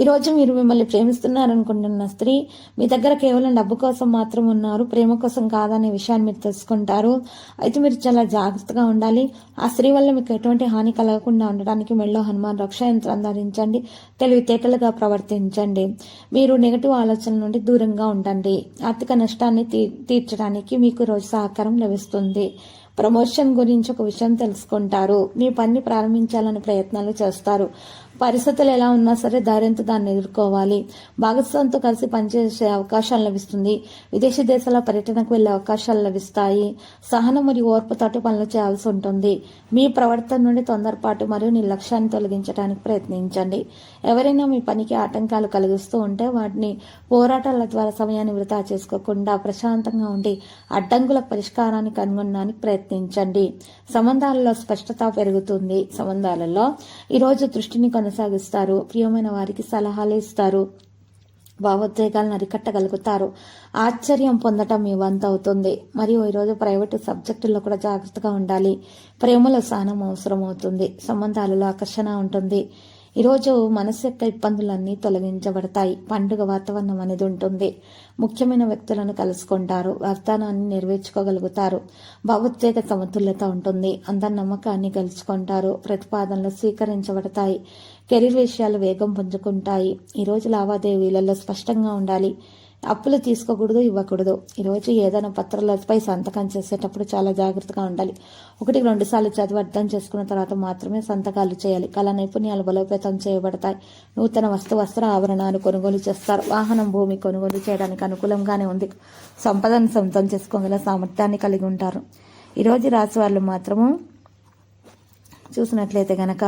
ఈరోజు మీరు మిమ్మల్ని ప్రేమిస్తున్నారనుకుంటున్న స్త్రీ మీ దగ్గర కేవలం డబ్బు కోసం మాత్రం ఉన్నారు ప్రేమ కోసం కాదనే విషయాన్ని మీరు తెలుసుకుంటారు. అయితే మీరు చాలా జాగ్రత్తగా ఉండాలి. ఆ స్త్రీ వల్ల మీకు ఎటువంటి హాని కలగకుండా ఉండడానికి మెళ్ళో హనుమాన్ రక్ష యంత్రం ధరించండి. తెలివితేటలుగా ప్రవర్తించండి. మీరు నెగటివ్ ఆలోచనల నుండి దూరంగా ఉండండి. ఆర్థిక నష్టాన్ని తీ తీర్చడానికి మీకు రోజు సహకారం లభిస్తుంది. ప్రమోషన్ గురించి ఒక విషయం తెలుసుకుంటారు. మీ పని ప్రారంభించాలని ప్రయత్నాలు చేస్తారు. పరిస్థితులు ఎలా ఉన్నా సరే ధైర్యంతో దాన్ని ఎదుర్కోవాలి. భాగస్వామితో కలిసి పనిచేసే అవకాశాలు లభిస్తుంది. విదేశీ దేశాల పర్యటనకు వెళ్ళే అవకాశాలు లభిస్తాయి. సహనం మరియు ఓర్పుతోటి పనులు చేయాల్సి ఉంటుంది. మీ ప్రవర్తన నుండి తొందరపాటు మరియు నిర్లక్ష్యాన్ని తొలగించడానికి ప్రయత్నించండి. ఎవరైనా మీ పనికి ఆటంకాలు కలిగిస్తూ ఉంటే వాటిని పోరాటాల ద్వారా సమయాన్ని వృధా చేసుకోకుండా ప్రశాంతంగా ఉండి అడ్డంకుల పరిష్కారాన్ని కనుగొనడానికి ప్రయత్నించండి. ప్రయత్నించండి. సంబంధాలలో స్పష్టత పెరుగుతుంది. సంబంధాలలో ఈరోజు దృష్టిని కొనసాగిస్తారు. ప్రియమైన వారికి సలహాలు ఇస్తారు. భావోద్వేగాలను అరికట్టగలుగుతారు ఆశ్చర్యం పొందటం మీ వంత అవుతుంది. మరియు ఈరోజు ప్రైవేటు సబ్జెక్టుల్లో కూడా జాగ్రత్తగా ఉండాలి. ప్రేమలో స్థానం అవసరం అవుతుంది సంబంధాలలో ఆకర్షణ ఉంటుంది. ఈరోజు మనసు యొక్క ఇబ్బందులన్నీ తొలగించబడతాయి. పండుగ వాతావరణం అనేది ఉంటుంది. ముఖ్యమైన వ్యక్తులను కలుసుకుంటారు. వాగ్దానాన్ని నెరవేర్చుకోగలుగుతారు. భావోద్వేగ సమతుల్యత ఉంటుంది. అందరి నమ్మకాన్ని గెలుచుకుంటారు. ప్రతిపాదనలు స్వీకరించబడతాయి. కెరీర్ విషయాలు వేగం పుంజుకుంటాయి. ఈరోజు లావాదేవీలలో స్పష్టంగా ఉండాలి. అప్పులు తీసుకోకూడదు ఇవ్వకూడదు. ఈరోజు ఏదైనా పత్రాలపై సంతకం చేసేటప్పుడు చాలా జాగ్రత్తగా ఉండాలి. ఒకటి రెండు సార్లు చదివి అర్థం చేసుకున్న తర్వాత మాత్రమే సంతకాలు చేయాలి. కళా నైపుణ్యాలు బలోపేతం చేయబడతాయి. నూతన వస్తు వస్త్ర ఆభరణాలు కొనుగోలు చేస్తారు. వాహనం భూమి కొనుగోలు చేయడానికి అనుకూలంగానే ఉంది. సంపదను సొంతం చేసుకోగల సామర్థ్యాన్ని కలిగి ఉంటారు. ఈరోజు రాసి వాళ్ళు మాత్రము చూసినట్లయితే గనక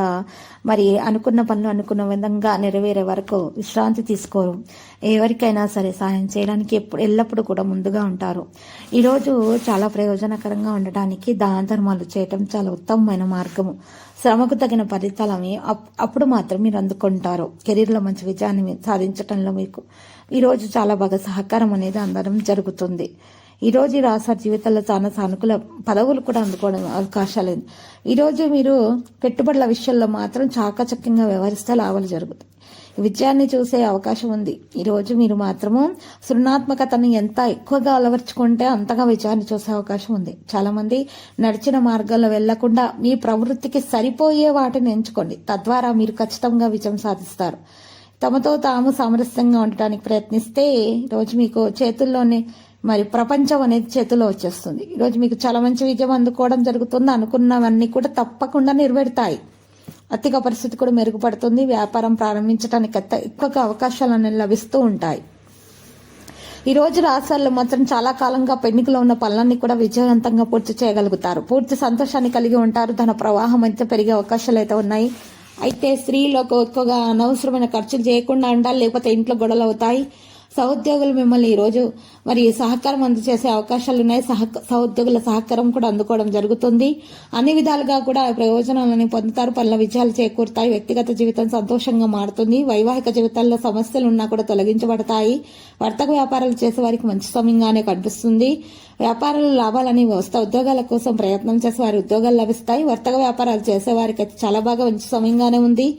మరి అనుకున్న పనులు అనుకున్న విధంగా నెరవేరే వరకు విశ్రాంతి తీసుకోరు. ఎవరికైనా సరే సహాయం చేయడానికి ఎప్పుడు ఎల్లప్పుడూ కూడా ముందుగా ఉంటారు. ఈరోజు చాలా ప్రయోజనకరంగా ఉండటానికి దాన ధర్మాలు చేయటం చాలా ఉత్తమమైన మార్గము. శ్రమకు తగిన ఫలితాలని అప్పుడు మాత్రం మీరు అందుకుంటారు. కెరీర్లో మంచి విజయాన్ని సాధించటంలో మీకు ఈరోజు చాలా బాగా సహకారం అనేది అందడం జరుగుతుంది. ఈరోజు ఈ జీవితంలో చాలా సానుకూల పదవులు కూడా అందుకోవడం అవకాశాలు ఈరోజు మీరు పెట్టుబడుల విషయంలో మాత్రం చాకచక్యంగా వ్యవహరిస్తే లాభాలు జరుగుతాయి. విజయాన్ని చూసే అవకాశం ఉంది. ఈరోజు మీరు మాత్రము సృణాత్మకతను ఎంత ఎక్కువగా అలవర్చుకుంటే అంతగా విజయాన్ని చూసే అవకాశం ఉంది. చాలా మంది నడిచిన మార్గంలో వెళ్ళకుండా మీ ప్రవృత్తికి సరిపోయే వాటిని ఎంచుకోండి. తద్వారా మీరు ఖచ్చితంగా విజయం సాధిస్తారు. తమతో తాము సామరస్యంగా ఉండటానికి ప్రయత్నిస్తే రోజు మీకు చేతుల్లోనే మరి ప్రపంచం అనేది చేతిలో వచ్చేస్తుంది. ఈరోజు మీకు చాలా మంచి విజయం అందుకోవడం జరుగుతుంది. అనుకున్నవన్నీ కూడా తప్పకుండా నెరవేరుతాయి. ఆర్థిక పరిస్థితి కూడా మెరుగుపడుతుంది. వ్యాపారం ప్రారంభించడానికి ఎక్కువగా అవకాశాలు అనేవి లభిస్తూ ఉంటాయి. ఈ రోజు రాష్ట్రాల్లో మాత్రం చాలా కాలంగా పెన్నికలో ఉన్న పనులన్నీ కూడా విజయవంతంగా పూర్తి చేయగలుగుతారు. పూర్తి సంతోషాన్ని కలిగి ఉంటారు. ధన ప్రవాహం అయితే పెరిగే అవకాశాలు అయితే ఉన్నాయి. అయితే స్త్రీలకు ఎక్కువగా అనవసరమైన ఖర్చులు చేయకుండా ఉండాలి లేకపోతే ఇంట్లో గొడవలు అవుతాయి. సహోద్యోగులు మిమ్మల్ని ఈరోజు మరి సహకారం అందజేసే అవకాశాలు ఉన్నాయి. సహ సహోద్యోగుల సహకారం కూడా అందుకోవడం జరుగుతుంది. అన్ని విధాలుగా కూడా ప్రయోజనాలను పొందుతారు. పనుల విజయాలు చేకూరుతాయి. వ్యక్తిగత జీవితం సంతోషంగా మారుతుంది. వైవాహిక జీవితాల్లో సమస్యలు ఉన్నా కూడా తొలగించబడతాయి. వర్తక వ్యాపారాలు చేసే వారికి మంచి సమయంగానే కనిపిస్తుంది. వ్యాపారాలు లాభాలని వస్తా ఉద్యోగాల కోసం ప్రయత్నం చేసే వారి ఉద్యోగాలు లభిస్తాయి. వర్తక వ్యాపారాలు చేసే వారికి చాలా బాగా మంచి సమయంగానే ఉంది.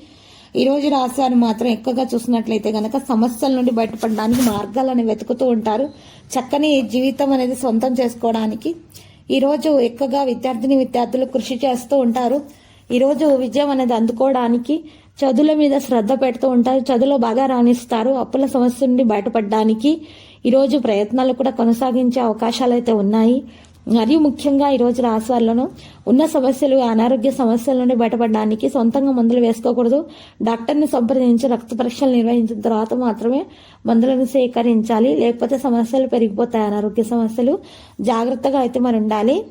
ఈరోజు రాశివారు మాత్రం ఎక్కువగా చూసినట్లయితే కనుక సమస్యల నుండి బయటపడడానికి మార్గాలను వెతుకుతూ ఉంటారు. చక్కని జీవితం అనేది సొంతం చేసుకోవడానికి ఈరోజు ఎక్కువగా విద్యార్థిని విద్యార్థులు కృషి చేస్తూ ఉంటారు. ఈరోజు విజయం అనేది అందుకోవడానికి చదువుల మీద శ్రద్ధ పెడుతూ ఉంటారు. చదువులో బాగా రాణిస్తారు. అప్పుల సమస్య నుండి బయటపడడానికి ఈరోజు ప్రయత్నాలు కూడా కొనసాగించే అవకాశాలు అయితే ఉన్నాయి. మరియు ముఖ్యంగా ఈరోజు రాశివాళ్ళను ఉన్న సమస్యలు అనారోగ్య సమస్యల నుండి బయటపడడానికి సొంతంగా మందులు వేసుకోకూడదు. డాక్టర్ని సంప్రదించి రక్త పరీక్షలు నిర్వహించిన తర్వాత మాత్రమే మందులను సేకరించాలి. లేకపోతే సమస్యలు పెరిగిపోతాయి. అనారోగ్య సమస్యలు జాగ్రత్తగా అయితే మరి ఉండాలి.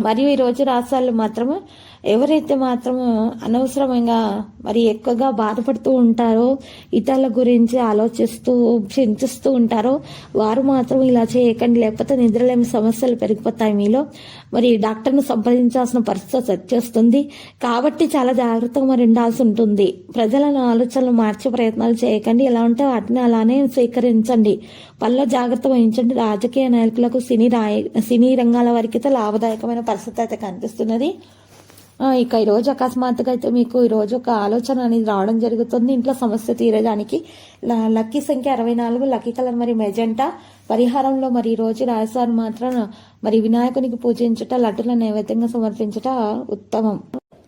మరియు ఈ రోజు రాష్ట్రాలు మాత్రమే ఎవరైతే మాత్రము అనవసరంగా మరి ఎక్కువగా బాధపడుతూ ఉంటారో ఇతరుల గురించి ఆలోచిస్తూ చింతిస్తూ ఉంటారో వారు మాత్రం ఇలా చేయకండి. లేకపోతే నిద్రలేమి సమస్యలు పెరిగిపోతాయి మీలో. మరి డాక్టర్ను సంప్రదించాల్సిన పరిస్థితి వచ్చేస్తుంది. కాబట్టి చాలా జాగ్రత్తగా మరి ఉండాల్సి ఉంటుంది. ప్రజలను ఆలోచనలు మార్చే ప్రయత్నాలు చేయకండి. ఎలా ఉంటే వాటిని అలానే స్వీకరించండి. పనిలో జాగ్రత్త వహించండి. రాజకీయ నాయకులకు సినీ రాయ సినీ రంగాల వారికి అయితే లాభదాయకమైన పరిస్థితి అయితే కనిపిస్తున్నది. ఇక ఈ రోజు అకస్మాత్తుగా అయితే మీకు ఈ రోజు ఒక ఆలోచన అనేది రావడం జరుగుతుంది. ఇంట్లో సమస్య తీరడానికి లక్కీ సంఖ్య అరవై నాలుగు లక్కీ కలర్ మరి మెజెంటా. పరిహారంలో మరి ఈ రోజు రాజసారి మాత్రం మరి వినాయకునికి పూజించుట లడ్డుల నైవేద్యంగా సమర్పించుట ఉత్తమం.